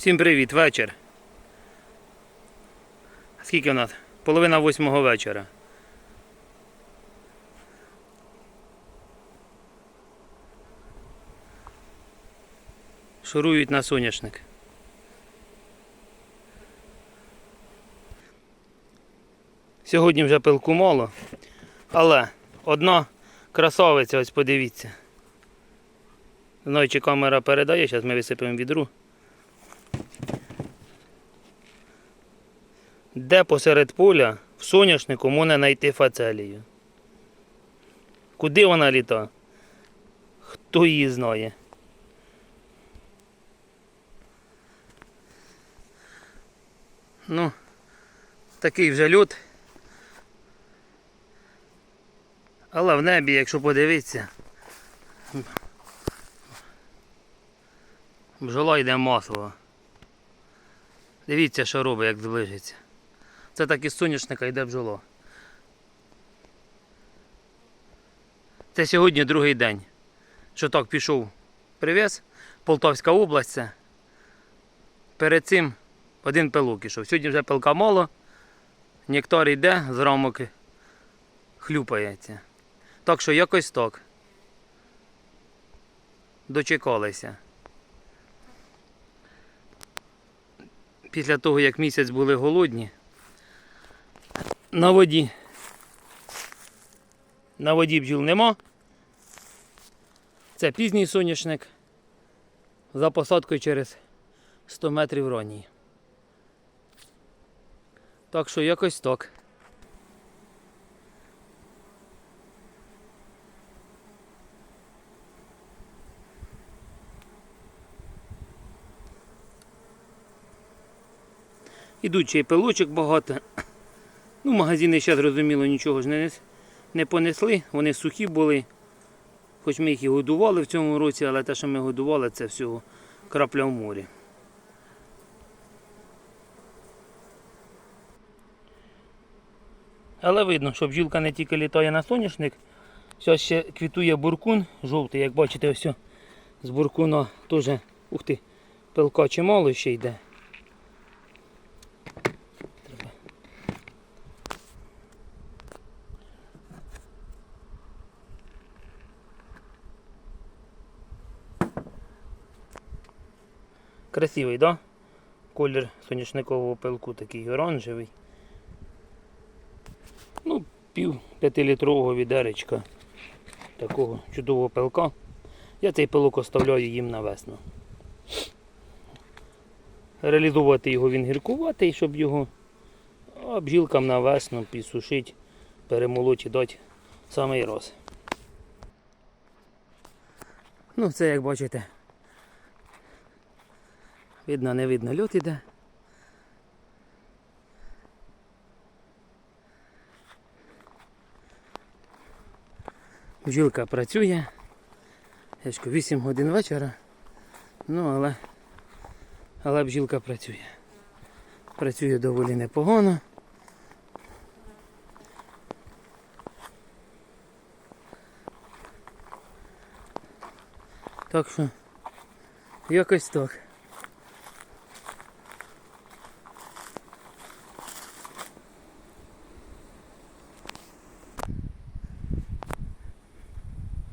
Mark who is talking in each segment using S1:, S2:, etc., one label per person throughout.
S1: Всім привіт, вечір. Скільки у нас? Половина восьмого вечора. Шурують на соняшник. Сьогодні вже пилку мало, але одна красавиця, ось подивіться. Знаю, чи камера передає, зараз ми висипемо відру. Де посеред поля в соняшнику можна знайти фацелію? Куди вона літа? Хто її знає? Ну, такий вже льот. Але в небі, якщо подивитися, бджола йде масово. Дивіться, що робить, як зближиться. Це так із соняшника йде бджола. Це сьогодні другий день. Що так пішов привіз, Полтавська область. це. Перед цим один пилок ішов. Сьогодні вже пилка мало. Нектар йде, з рамок хлюпається. Так що якось так. Дочекалися. Після того, як місяць були голодні, на воді. На воді бджіл нема. Це пізній соняшник. За посадкою через 100 метрів ранній. Так що якось так. Ідуть ще й пилочок багато. Ну, магазини ще зрозуміло нічого ж не, не понесли, вони сухі були. Хоч ми їх і годували в цьому році, але те, що ми годували, це всього крапля в морі. Але видно, що бджілка не тільки літає на соняшник, зараз ще квітує буркун жовтий, як бачите, ось з буркуна теж, ух ти, пилка чимало ще йде. Красивий, да? Колір соняшникового пилку такий оранжевий. Ну, пів п'ятилітрового відеречка такого чудового пилка. Я цей пилок оставляю їм на весну. Реалізувати його він гіркуватий, щоб його а бджілкам на весну підсушити, перемолоть і дати самий раз. Ну, це як бачите. Видно, не видно, льот іде. Бджілка працює. Яшко 8 годин вечора. Ну, але, але бджілка працює. Працює доволі непогано. Так що якось так.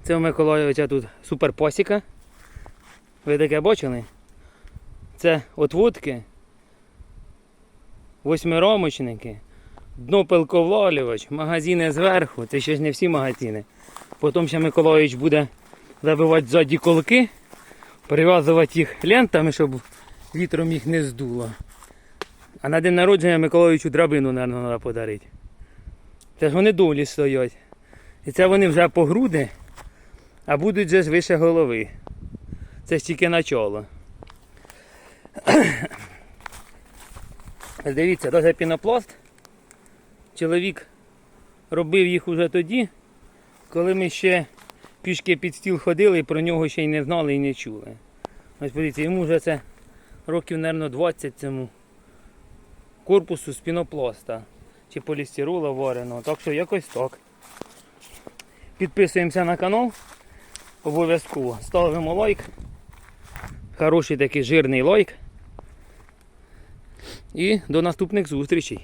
S1: Це у Миколаєвича тут суперпосіка. Ви таке бачили? Це отводки, восьмиромочники, дно пилковлалювач, магазини зверху. Це ще ж не всі магазини. Потім ще Миколаївич буде забивати ззаді колки, прив'язувати їх лентами, щоб вітром їх не здуло. А на день народження Миколаївичу драбину, мабуть, треба подарити. Це ж вони долі стоять. І це вони вже по груди, а будуть же ж вище голови. Це ж тільки начало. Дивіться, навіть пінопласт. Чоловік робив їх уже тоді, коли ми ще пішки під стіл ходили і про нього ще й не знали і не чули. Ось подивіться, йому вже це років, мабуть, 20 цьому корпусу з пінопласта чи полістирола вареного. Так що якось так. Підписуємося на канал обов'язково. Ставимо лайк. Хороший такий жирний лайк. І до наступних зустрічей.